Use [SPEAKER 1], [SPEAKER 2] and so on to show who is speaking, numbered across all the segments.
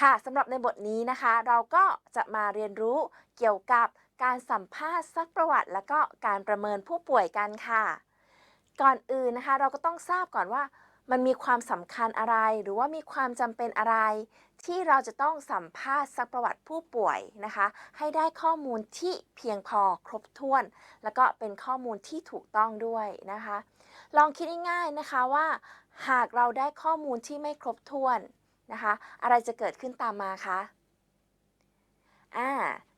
[SPEAKER 1] ค่ะสำหรับในบทนี้นะคะ เราก็จะมาเรียนรู้เกี่ยวกับการสัมภาษณ์ซักประวัติ แล้วก็การประเมินผู้ป่วยกันค่ะ ก่อนอื่นนะคะ เราก็ต้องทราบก่อนว่า มันมีความสำคัญอะไร หรือว่ามีความจำเป็นอะไร ที่เราจะต้องสัมภาษณ์ซักประวัติผู้ป่วยนะคะ ให้ได้ข้อมูลที่เพียงพอครบถ้วน แล้วก็เป็นข้อมูลที่ถูกต้องด้วยนะคะ ลองคิดง่ายๆนะคะว่า หากเราได้ข้อมูลที่ไม่ครบถ้วน นะคะ อะไรจะเกิดขึ้นตามมาคะอ่า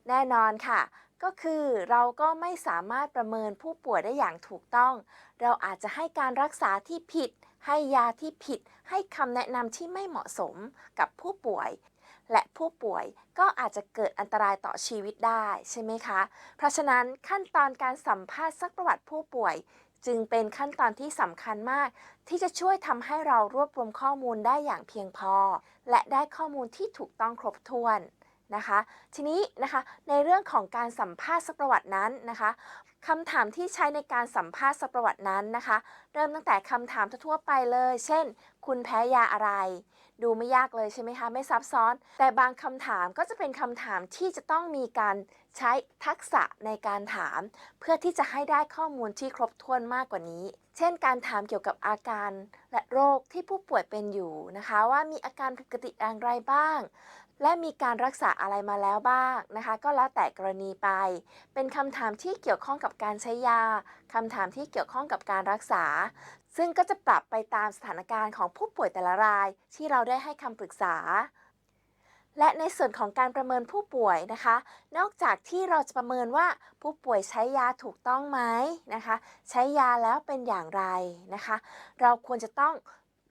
[SPEAKER 1] แน่นอนค่ะ ก็คือเราก็ไม่สามารถประเมินผู้ป่วยได้อย่างถูกต้อง เราอาจจะให้การรักษาที่ผิด ให้ยาที่ผิด ให้คำแนะนำที่ไม่เหมาะสมกับผู้ป่วย และผู้ป่วยก็อาจจะเกิดอันตรายต่อชีวิตได้ใช่ไหมคะ เพราะฉะนั้นขั้นตอนการสัมภาษณ์ซักประวัติผู้ป่วย จึงเป็นขั้นตอนที่สำคัญมาก ที่จะช่วยทำให้เรารวบรวมข้อมูลได้อย่างเพียงพอ และได้ข้อมูลที่ถูกต้องครบถ้วน นะคะ ทีนี้นะคะในเรื่องของการสัมภาษณ์สักประวัตินั้นนะคะคำถามที่ใช้ในการสัมภาษณ์สักประวัตินั้นนะคะ เริ่มตั้งแต่คำถามทั่วไปเลย เช่น คุณแพ้ยาอะไร ดูไม่ยากเลยใช่ไหมคะ ไม่ซับซ้อน แต่บางคำถามก็จะเป็นคำถามที่จะต้องมีการใช้ทักษะในการถาม เพื่อที่จะให้ได้ข้อมูลที่ครบถ้วนมากกว่านี้ เช่น การถามเกี่ยวกับอาการและโรคที่ผู้ป่วยเป็นอยู่นะคะ ว่ามีอาการผิดปกติอย่างไรบ้าง และมีการรักษาอะไรมาแล้วบ้างนะคะ ก็แล้วแต่กรณีไป เป็นคำถามที่เกี่ยวข้องกับการใช้ยาคำถามที่เกี่ยวข้องกับการรักษา ซึ่งก็จะปรับไปตามสถานการณ์ของผู้ป่วยแต่ละราย ที่เราได้ให้คำปรึกษาและในส่วนของการประเมินผู้ป่วยนะคะ นอกจากที่เราจะประเมินว่าผู้ป่วยใช้ยาถูกต้องไหมนะคะ ใช้ยาแล้วเป็นอย่างไรนะคะ เราควรจะต้อง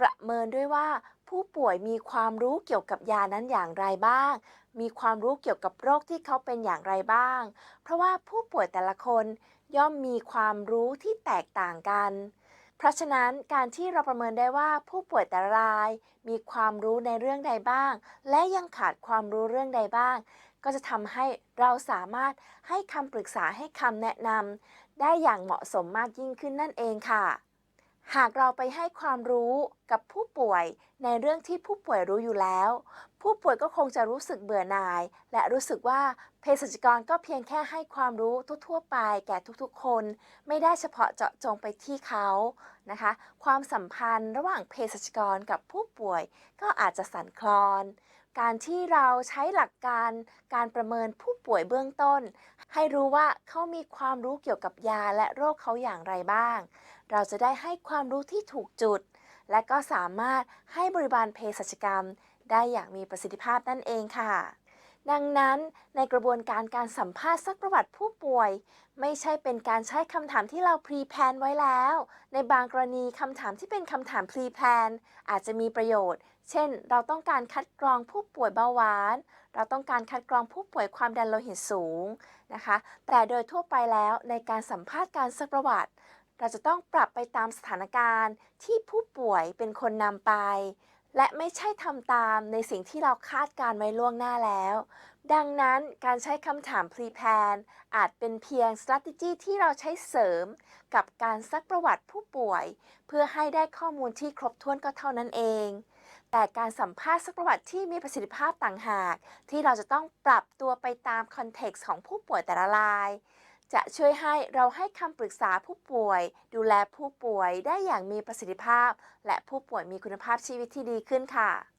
[SPEAKER 1] ประเมินด้วยว่า ผู้ป่วยมีความรู้เกี่ยวกับยานั้นอย่างไรบ้าง มีความรู้เกี่ยวกับโรคที่เขาเป็นอย่างไรบ้าง เพราะว่าผู้ป่วยแต่ละคนย่อมมีความรู้ที่แตกต่างกัน เพราะฉะนั้นการที่เราประเมินได้ว่าผู้ป่วยแต่ละราย มีความรู้ในเรื่องใดบ้าง และยังขาดความรู้เรื่องใดบ้าง ก็จะทำให้เราสามารถให้คำปรึกษาให้คำแนะนำได้อย่างเหมาะสมมากยิ่งขึ้นนั่นเองค่ะ หากเราไปให้ความรู้กับผู้ป่วยในเรื่องที่ผู้ป่วยรู้อยู่แล้ว ผู้ป่วยก็คงจะรู้สึกเบื่อหน่าย และรู้สึกว่าเภสัชกรก็เพียงแค่ให้ความรู้ทั่วๆไปแก่ทุกๆ คน ไม่ได้เฉพาะเจาะจงไปที่เขานะคะ ความสัมพันธ์ระหว่างเภสัชกรกับผู้ป่วยก็อาจจะสั่นคลอน การที่เราใช้หลักการการประเมินผู้ป่วยเบื้องต้น ให้รู้ว่าเขามีความรู้เกี่ยวกับยาและโรคเขาอย่างไรบ้าง เราจะได้ให้ความรู้ที่ถูกจุด และก็สามารถให้บริบาลเภสัชกรรม ได้อย่างมีประสิทธิภาพนั่นเองค่ะ ดังนั้นในกระบวนการการสัมภาษณ์ซักประวัติผู้ป่วย ไม่ใช่เป็นการใช้คำถามที่เราพรีแพนไว้แล้ว ในบางกรณีคำถามที่เป็นคำถามพรีแพนอาจจะมีประโยชน์ เช่น เราต้องการคัดกรองผู้ป่วยเบาหวาน เราต้องการคัดกรองผู้ป่วยความดันโลหิตสูงนะคะ แต่โดยทั่วไปแล้วในการสัมภาษณ์การซักประวัติ เราจะต้องปรับไปตามสถานการณ์ที่ผู้ป่วยเป็นคนนำไป และไม่ใช่ทำตามในสิ่งที่เราคาดการไว้ล่วงหน้าแล้ว ดังนั้นการใช้คำถามพรีแพลนอาจเป็นเพียง strategy ที่เราใช้เสริม กับการซักประวัติผู้ป่วย เพื่อให้ได้ข้อมูลที่ครบถ้วนก็เท่านั้นเอง แต่การสัมภาษณ์ซักประวัติที่มีประสิทธิภาพต่างหาก ที่เราจะต้องปรับตัวไปตามคอนเท็กซ์ของผู้ป่วยแต่ละราย จะช่วยให้เราให้คำปรึกษาผู้ป่วย ดูแลผู้ป่วยได้อย่างมีประสิทธิภาพ และผู้ป่วยมีคุณภาพชีวิตที่ดีขึ้นค่ะ